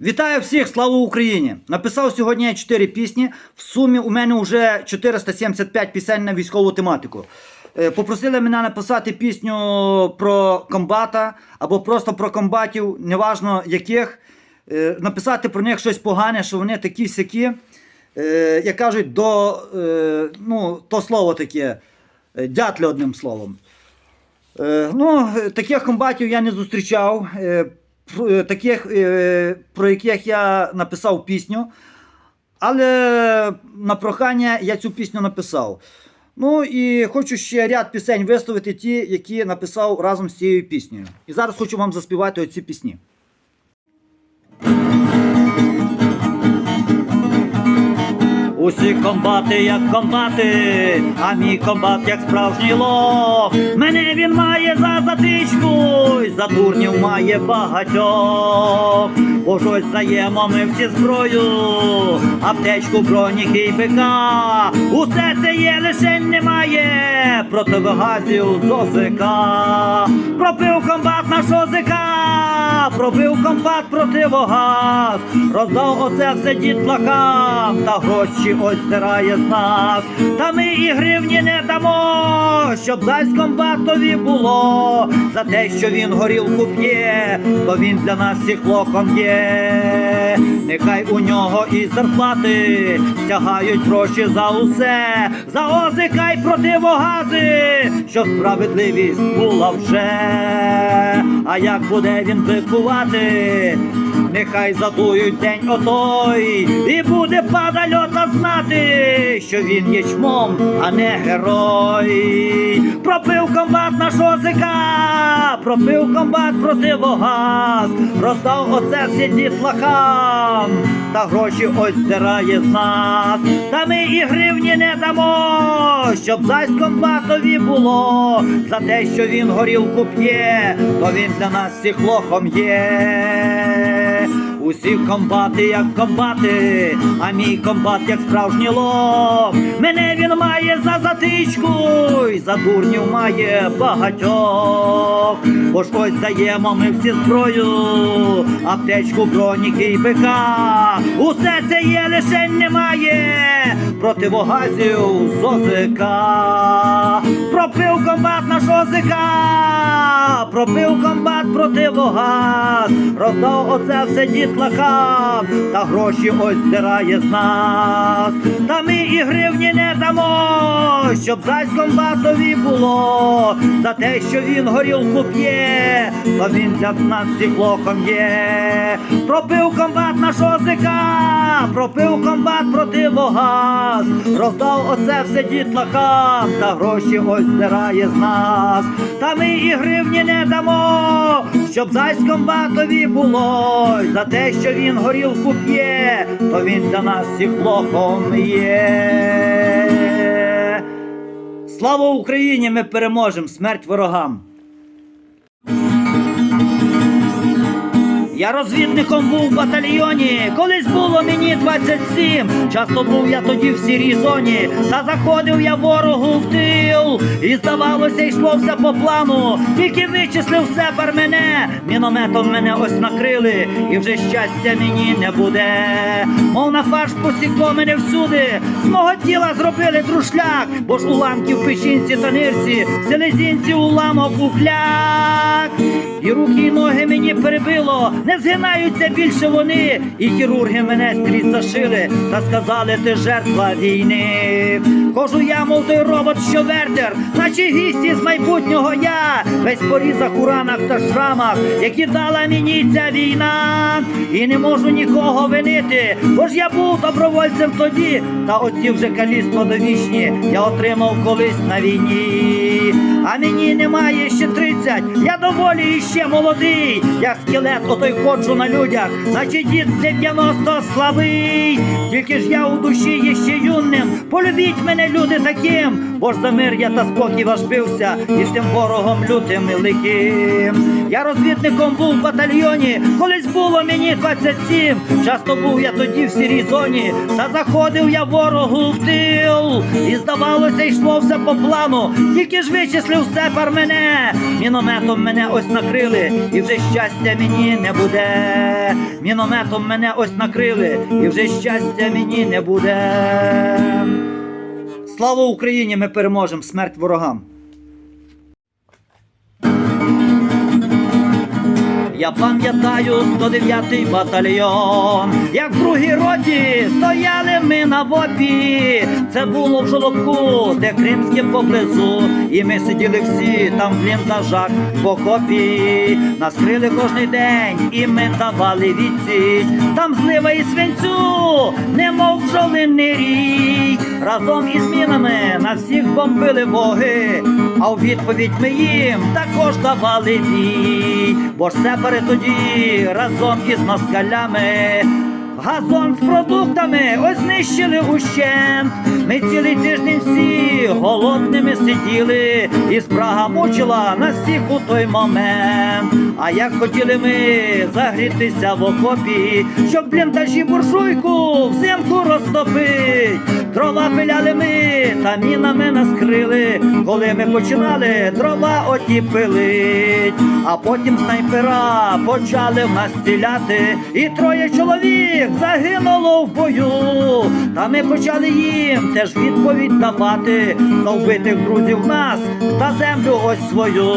Вітаю всіх, слава Україні! Написав сьогодні я 4 пісні. В сумі у мене вже 475 пісень на військову тематику. Е, Попросили мене написати пісню про комбата або просто про комбатів, неважно яких. Е, Написати про них щось погане, що вони такі сякі. Е, Як кажуть, до ну, то слово таке, е, одним словом. Ну, таких комбатів я не зустрічав. Е, е, Таких, е, про яких я написав пісню. Але на прохання я цю пісню написав. Ну і хочу ще ряд пісень виставити ті, які написав разом з цією піснею. І зараз хочу вам заспівати оці пісні. Усі комбати, як комбати, а мій комбат, як справжній лох. Мене він має за затичку, й за дурнів має багатьох. Бо ж ось ми всі зброю, аптечку, броніки й бика. Усе це є, лише немає противогазів з ОЗК. Пропив комбат наш ОЗК, пробив комбат противогаз, роздав оце все дітлакам, та гроші ось стирає з нас. Та ми і гривні не дамо, щоб зась комбатові було. За те, що він горілку п'є, то він для нас всіх лохом є. Нехай у нього і зарплати стягають гроші за усе, за озика й противогази, щоб справедливість була вже. А як буде він бикувати? Нехай задують день отой, і буде падальота знати, що він є чмом, а не герой. Пропив комбат наш озика, пропив комбат противогаз, роздав оце всі дітлахам, та гроші ось стирає з нас. Та ми і гривні не дамо, щоб зась комбатові було, за те, що він горілку п'є, то він для нас всіх лохом є. Усі комбати, як комбати, а мій комбат, як справжній лох. Мене він має за затичку, й за дурнів має багатьох. Бо ж ось даємо ми всі зброю, аптечку, броніки й бика. Усе це є, лише немає противогазів з ОЗК. Пропив комбат наш ОЗК, пропив комбат противогаз, роздав оце все дітлахам, та гроші ось стирає з нас. Та ми і гривні не дамо, щоб зась комбатові було, за те, що він горілку п'є, то він для нас всіх лохом є. Пропив комбат наш ОЗК, пропив комбат проти противогаз, роздав оце все дітлахам, та гроші ось стирає з нас. Та ми і гривні не дамо, щоб зайськом батові було, за те, що він горілку п'є, то він для нас всіх лохом є. Слава Україні! Ми переможемо! Смерть ворогам! Я розвідником був в батальйоні, колись було мені 27. Часто був я тоді в сірій зоні, та заходив я ворогу в тил. І здавалося, йшло все по плану. Тільки вичислив сепар мене, мінометом мене ось накрили, і вже щастя мені не буде. Мов на фарш посікло мене всюди. З мого тіла зробили друшляк, бо ж уламки в печінці та нирці, в селезінці уламок букляк. І руки, і ноги мені перебило, не згинаються більше вони. І хірурги мене скрізь зашили та сказали, ти жертва війни. Кожу я, мов той робот, що вертер, наче гість із майбутнього я, весь по різах у ранах та шрамах, які дала мені ця війна. І не можу нікого винити, бо ж я був добровольцем тоді, та оці вже каліство довічні я отримав колись на війні. А мені немає ще 30, я доволі іще молодий, як скелет отой ходжу на людях, наче дід 90 слабий. Тільки ж я у душі є ще юним, полюбіть мене, люди таким, бо ж за мир я та спокій ваш бився, і з тим ворогом лютим і ликим. Я розвідником був в батальйоні, колись було мені 27. Часто був я тоді в сірій зоні, та заходив я ворогу в тил. І здавалося, йшло все по плану, тільки ж вичислив сепар мене. Мінометом мене ось накрили, і вже щастя мені не буде. Мінометом мене ось накрили, і вже щастя мені не буде. Слава Україні! Ми переможемо! Смерть ворогам! Я пам'ятаю 109-й батальйон, як в другій роті стояли ми на вопі. Це було в жолобку, де кримське поблизу. І ми сиділи всі там в бліндажах в окопі. Нас крили кожний день, і ми давали відсіч. Там злива і свинцю, немов бджолиний рій. Разом із мінами на всіх бомбили боги. А у відповідь ми їм також давали бій. Бо ж сепари тоді разом із москалями. Газон з продуктами ось знищили ущент. Ми цілий тиждень всі голодними сиділи, і спрага мучила нас всіх у той момент. А як хотіли ми загрітися в окопі, щоб бліндажі буржуйку взимку розтопить. Дрова пиляли ми, та мінами нас крили, коли ми починали дрова оті пилить. А потім снайпера почали в нас стріляти, і троє чоловік загинуло в бою. Та ми почали їм теж відповідь давати за вбитих друзів нас та землю ось свою.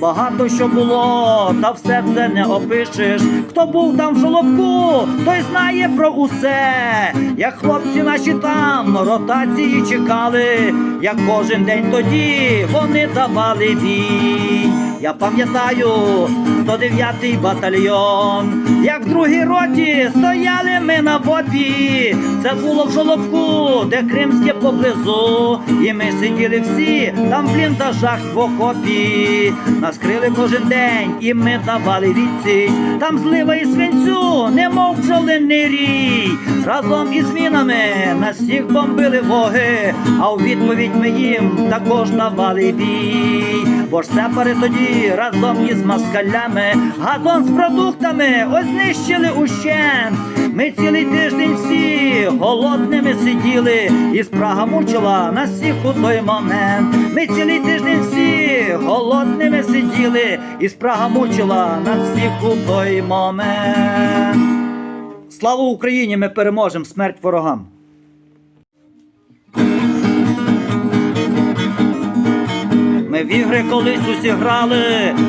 Багато що було, та все це не опишеш. Хто був там в жолобку, той знає про усе. Як хлопці наші там ротації чекали, як кожен день тоді вони давали бій. Я пам'ятаю 109-й батальйон, як в другій роті стояли ми на вопі. Це було в жолобку, де кримське поблизу. І ми сиділи всі там в бліндажах в окопі. Нас крили кожен день, і ми давали відсіч. Там злива і свинцю, немов бджолиний рій. Разом із мінами нас всіх бомбили воги, а у відповідь ми їм також давали бій. Бо ж сепари тоді разом із москалями газон з продуктами ось знищили ущент. Ми цілий тиждень всі голодними сиділи, і спрага мучила нас всіх у той момент. Ми цілий тиждень всі голодними сиділи, і спрага мучила нас всіх у той момент. Слава Україні! Ми переможемо смерть ворогам! Ми в ігри колись усі грали,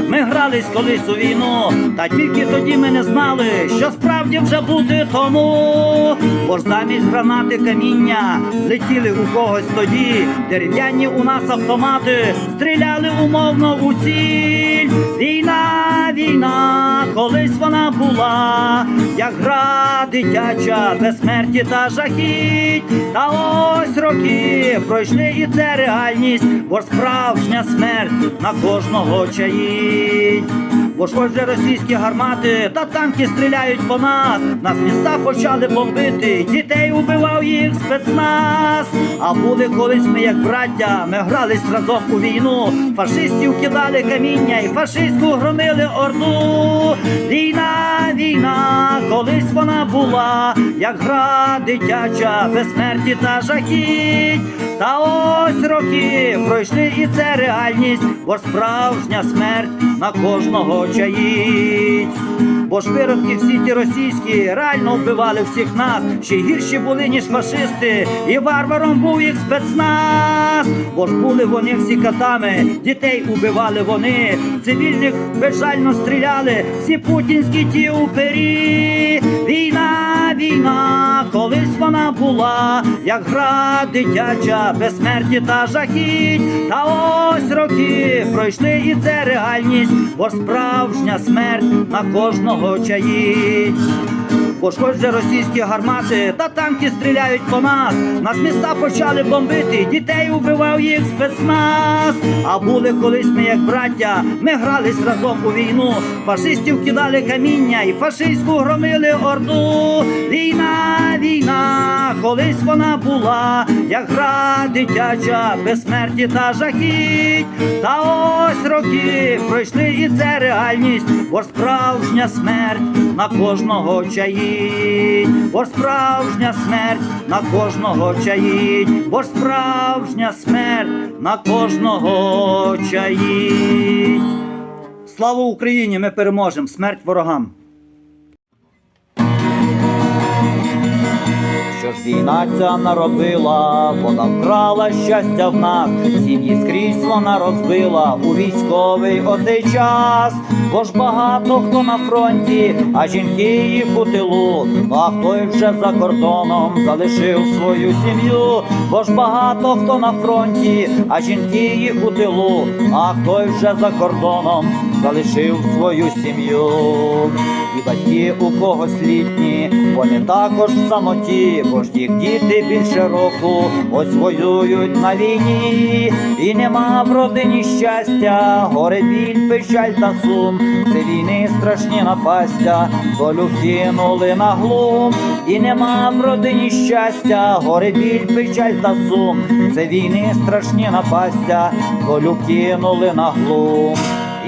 ми грались колись у війну, та тільки тоді ми не знали, що справді вже буде тому. Бо ж замість гранати каміння летіли у когось тоді, дерев'яні у нас автомати, стріляли умовно у ціль. Війна, війна, колись вона була, як гра дитяча, без смерті та жахіть. Та ось роки пройшли, і це реальність, бо справжня смерть на кожного чаїть. Бо ж ось же російські гармати та танки стріляють по нас. Нас міста почали бомбити, дітей убивав їх спецназ. А були колись ми як браття, ми грались разом у війну. Фашистів кидали каміння і фашистську громили орду. Війна, війна, колись вона була, як гра дитяча, без смерті та жахіть. Та ось роки пройшли, і це реальність, бо справжня смерть на кожного чаїть. Бо ж виродки всі ті російські реально вбивали всіх нас, ще гірші були, ніж фашисти, і варваром був їх спецназ. Бо ж були вони всі катами, дітей убивали вони, цивільних безжально стріляли, всі путінські ті упері. Війна, війна, колись вона була, як гра дитяча, безсмерті та жахіть. Та ось роки пройшли, і це реальність, бо справжня смерть на кожного чаїть. Же російські гармати та танки стріляють по нас. Нас міста почали бомбити, дітей убивав їх спецназ. А були колись ми як браття, ми грались разом у війну. Фашистів кидали каміння і фашистську громили орду. Війна, війна, колись вона була, як гра дитяча, без смерті та жахіть. Та ось роки пройшли, і це реальність, бо справжня смерть на кожного чаїть, бо справжня смерть на кожного чаїть, бо справжня смерть на кожного чаїть. Слава Україні! Ми переможемо! Смерть ворогам! Що ж війна ця наробила, вона вкрала щастя в нас, сім'ї скрізь вона розбила. У військовий оцей час, бо ж багато хто на фронті, а жінки їх у тилу, ну а хто вже за кордоном залишив свою сім'ю, бо ж багато хто на фронті, а жінки їх у тилу, а хто вже за кордоном залишив свою сім'ю. І батьки у когось літні, вони також в самоті, бо ж їх діти більше року ось воюють на війні, і нема в родині щастя, горе біль, печаль та сум. Це війни страшні напастя, долю кинули на глум, і нема в родині щастя, горе біль, печаль та сум. Це війни страшні напастя, долю кинули на глум.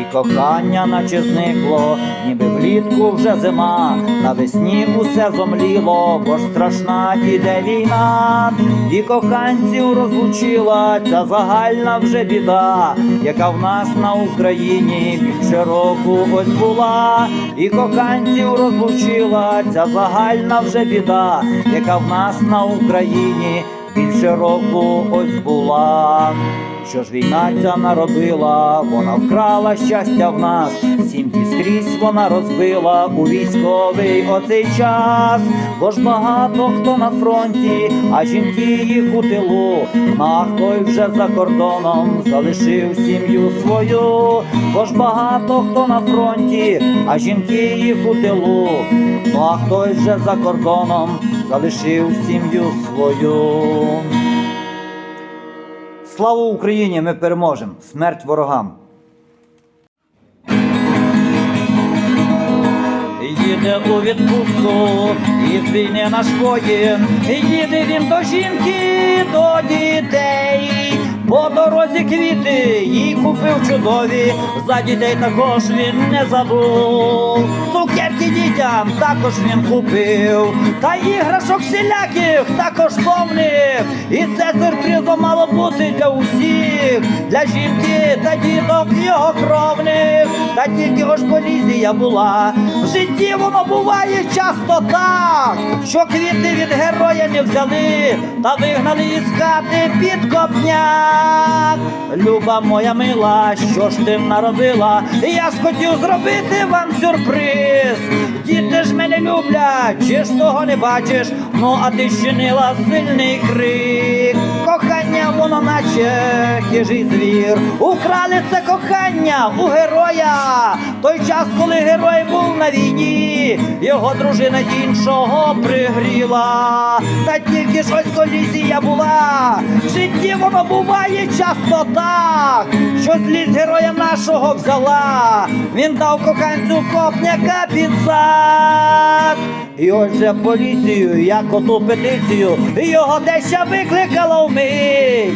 І кохання наче зникло, ніби влітку вже зима, навесні усе зомліло, бо ж страшна іде війна, і коханців розлучила ця загальна вже біда, яка в нас на Україні більше року ось була, і коханців розлучила ця загальна вже біда, яка в нас на Україні більше року ось була. Що ж війна ця наробила, вона вкрала щастя в нас, сім'ї скрізь вона розбила у військовий оцей час, бо ж багато хто на фронті, а жінки їх у тилу, а хто вже за кордоном залишив сім'ю свою, бо ж багато хто на фронті, а жінки їх у тилу, а хто вже за кордоном залишив сім'ю свою. Слава Україні! Ми переможемо! Смерть ворогам! Їде у відпустку і війни наш воїн, їде він до жінки, до дітей. По дорозі квіти їй купив чудові, за дітей також він не забув. Цукерки дітям також він купив, та іграшок всіляких також повних. І це сюрпризом мало бути для усіх, для жінки та діток його кровних. Та тільки ось колізія була. В житті воно буває часто так, що квіти від героя не взяли, та вигнали із хати під копняк. Люба моя мила, що ж ти наробила? Я ж хотів зробити вам сюрприз. Діти ж мене люблять, чи ж того не бачиш? Ну, а ти щинила сильний крик. Кохання, воно наче хижий звір. Украли це кохання у героя. Той час, коли герой був на війні, його дружина іншого пригріла. Та тільки ж ось колізія була. В житті воно буває часто так, що злість героя нашого взяла. Він дав коханцю копняка під зад. І отже поліцію, як оту петицію, його дещо викликала вмить.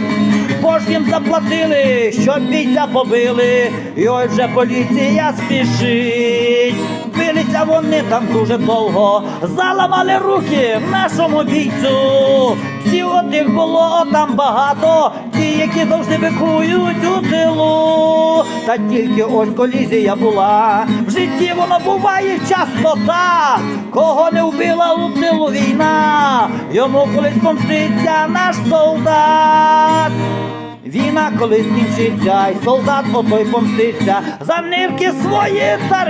Бо заплатили, щоб бійця побили, і же поліція спішить. Билися вони там дуже довго, заламали руки нашому бійцю. Ті одних було там багато, ті, які завжди бикують у тилу. Та тільки ось колізія була. В житті воно буває часто так, кого не вбила у тилу війна, йому колись помститься наш солдат. Війна колись скінчиться, і солдат отой помститься за нирки свої та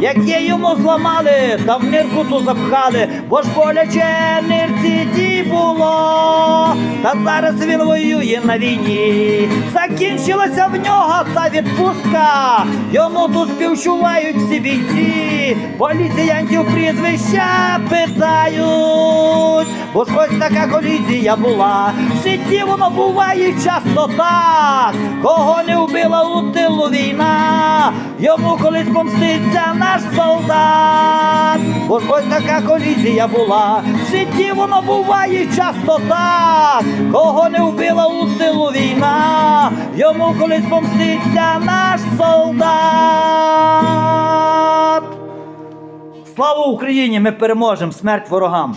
яке йому зламали, та в нирку ту запхали, бо ж боляче нирці ті було. Та зараз він воює на війні. Закінчилася в нього та відпустка. Йому тут співчувають всі бійці. Поліціянтів прізвища питають. Бо ж ось така колізія була. В житті воно буває часто так. Кого не вбила у тилу війна, йому колись помститься наш солдат. Ось ось така колізія була. В житті воно буває часто так. Кого не вбила у тилу війна, йому колись помститься наш солдат. Слава Україні! Ми переможемо! Смерть ворогам!